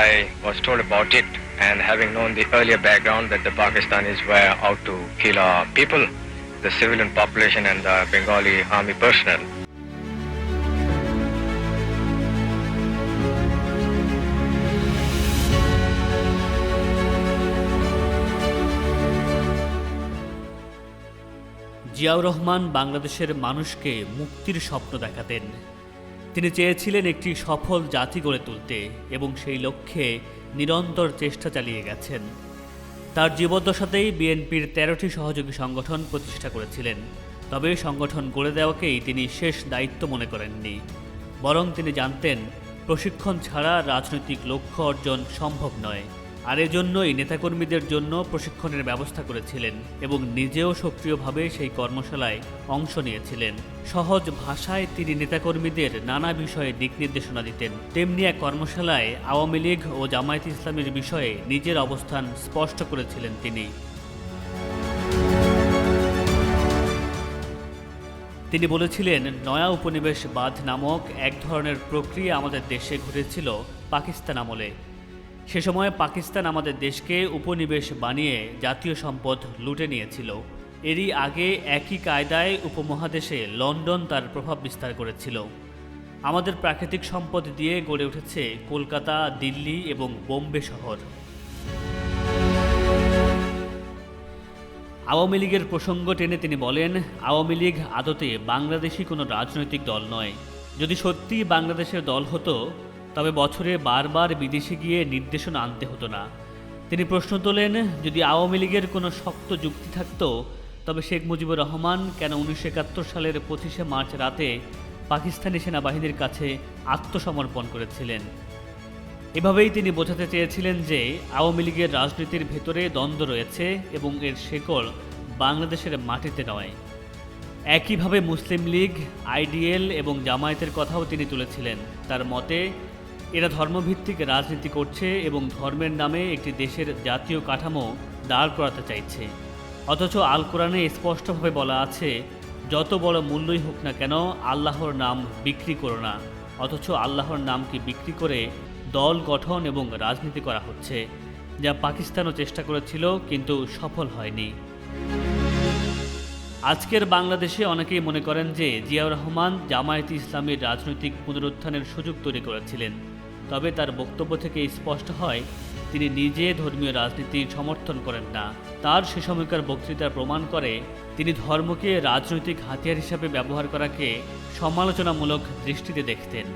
I was told about it and having known the earlier background that the Pakistanis were out to kill our people, the civilian population and the Bengali army personnel. Ziaur Rahman বাংলাদেশের মানুষকে মুক্তির স্বপ্ন দেখাতেন তিনি চেয়েছিলেন একটি সফল জাতি গড়ে তুলতে এবং সেই লক্ষ্যে নিরন্তর চেষ্টা চালিয়ে গেছেন। তার জীবদ্দশাতেই বিএনপির তেরোটি সহযোগী সংগঠন প্রতিষ্ঠা করেছিলেন। তবে সংগঠন গড়ে দেওয়াকেই তিনি শেষ দায়িত্ব মনে করেননি। বরং তিনি জানতেন, প্রশিক্ষণ ছাড়া রাজনৈতিক লক্ষ্য অর্জন সম্ভব নয়। আর এজন্যই নেতাকর্মীদের জন্য প্রশিক্ষণের ব্যবস্থা করেছিলেন এবং নিজেও সক্রিয়ভাবে সেই কর্মশালায় অংশ নিয়েছিলেন। সহজ ভাষায় তিনি নেতাকর্মীদের নানা বিষয়ে দিক নির্দেশনা দিতেন। তেমনি এক কর্মশালায় আওয়ামী লীগ ও জামায়াত ইসলামের বিষয়ে নিজের অবস্থান স্পষ্ট করেছিলেন তিনি। তিনি বলেছিলেন, নয়া উপনিবেশ বাদ নামক এক ধরনের প্রক্রিয়া আমাদের দেশে ঘটেছিল পাকিস্তান আমলে। সে সময় পাকিস্তান আমাদের দেশকে উপনিবেশ বানিয়ে জাতীয় সম্পদ লুটে নিয়েছিল। এরই আগে একই কায়দায় উপমহাদেশে লন্ডন তার প্রভাব বিস্তার করেছিল। আমাদের প্রাকৃতিক সম্পদ দিয়ে গড়ে উঠেছে কলকাতা, দিল্লি এবং বোম্বে শহর। আওয়ামী লীগের প্রসঙ্গ টেনে তিনি বলেন, আওয়ামী লীগ আদতে বাংলাদেশি কোনো রাজনৈতিক দল নয়। যদি সত্যি বাংলাদেশের দল হতো তবে বছরে বারবার বিদেশে গিয়ে নির্দেশনা আনতে হতো না। তিনি প্রশ্ন তোলেন, যদি আওয়ামী লীগের কোনো শক্ত যুক্তি থাকতো, তবে শেখ মুজিবুর রহমান কেন উনিশশো একাত্তর সালের পঁচিশে মার্চ রাতে পাকিস্তানি সেনাবাহিনীর কাছে আত্মসমর্পণ করেছিলেন? এভাবেই তিনি বোঝাতে চেয়েছিলেন যে, আওয়ামী লীগের রাজনীতির ভেতরে দ্বন্দ্ব রয়েছে এবং এর শেকড় বাংলাদেশের মাটিতে নয়। একইভাবে মুসলিম লীগ, আইডিএল এবং জামায়াতের কথাও তিনি তুলেছিলেন। তার মতে এরা ধর্মভিত্তিক রাজনীতি করছে এবং ধর্মের নামে একটি দেশের জাতীয় কাঠামো দাঁড় করাতে চাইছে। অথচ আল কোরআনে স্পষ্টভাবে বলা আছে, যত বড় মূল্যই হোক না কেন, আল্লাহর নাম বিক্রি করো না। অথচ আল্লাহর নামকে বিক্রি করে দল গঠন এবং রাজনীতি করা হচ্ছে, যা পাকিস্তানও চেষ্টা করেছিল, কিন্তু সফল হয়নি। আজকের বাংলাদেশে অনেকেই মনে করেন যে জিয়াউর রহমান জামায়াতে ইসলামের রাজনৈতিক পুনরুত্থানের সুযোগ তৈরি করেছিলেন। তবে তার বক্তব্য থেকে স্পষ্ট হয়, তিনি নিজে ধর্মীয় রাজনীতির সমর্থন করেন না। তার সে সময়কার বক্তৃতা প্রমাণ করে, তিনি ধর্মকে রাজনৈতিক হাতিয়ার হিসাবে ব্যবহার করাকে সমালোচনামূলক দৃষ্টিতে দেখতেন।